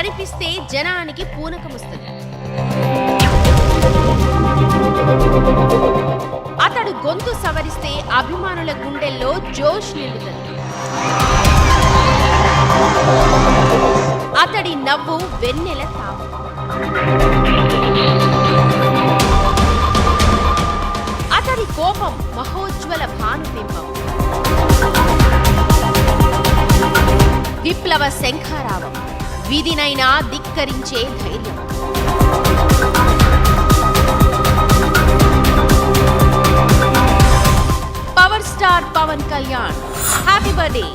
కనిపిస్తే జనానికి పూనకముస్తుంది. అతడు గొంతు సవరిస్తే అభిమానుల గుండెల్లో జోష్ నిలుతుంది. అతడి నవ్వు వెన్నెల తాము. అతడి కోపం మహోజ్వల భానుబింబం. విప్లవ శంఖారావం. విధినైనా ధిక్కరించే ధైర్యం. Power star Pawan Kalyan happy birthday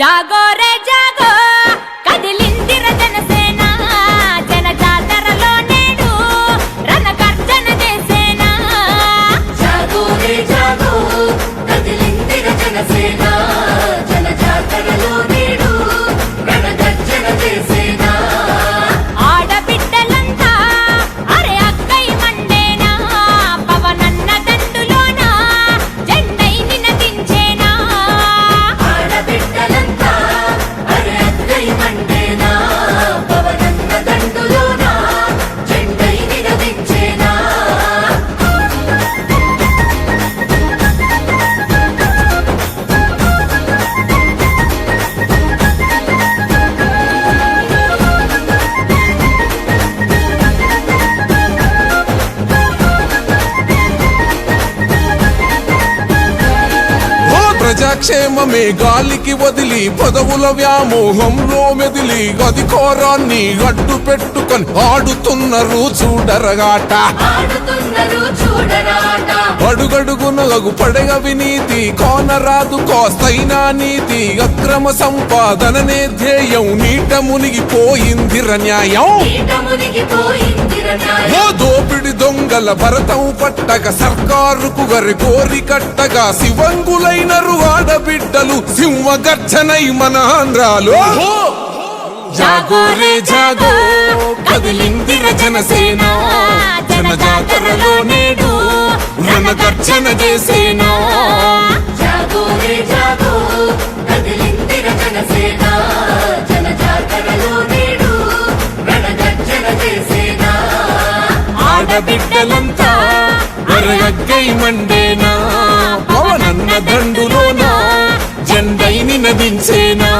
జాగో ప్రజాక్షేమమే గాలికి వదిలి పదవుల వ్యామోహంలో మెదిలి అధికారాన్ని అడ్డు పెట్టుకొని ఆడుతున్నారు చూడరగాట. ఆడుతున్నారు చూడరా. అడుగడుగున లగు పడగ వినీతి కోనరాదు కోస్తైనా నీతి. అక్రమ సంపాదననే ధ్యేయం నీట మునిగిపోయిందిర న్యాయం. ఓ దోపిడి దొంగల భరతం పట్టగా సర్కారుకు గరి కోరి కట్టగా శివంగులైనరు ఆడబిడ్డలు సింహ గర్జనై మన ఆంధ్రాలో. జాగో రే జాగో కదిలిందిర జనసేన. జన జాతరలో నేడు రణ గర్జన చేసేనా. జాగో రే జాగో కదిలిందిర జనసేన. జన జాతరలో నేడు రణగర్జన చేసేనా. ఆడబిడ్డలంతా వరగక్కై మండేనా? పవనన్న దండులోనా? జెండై నినదించేనా?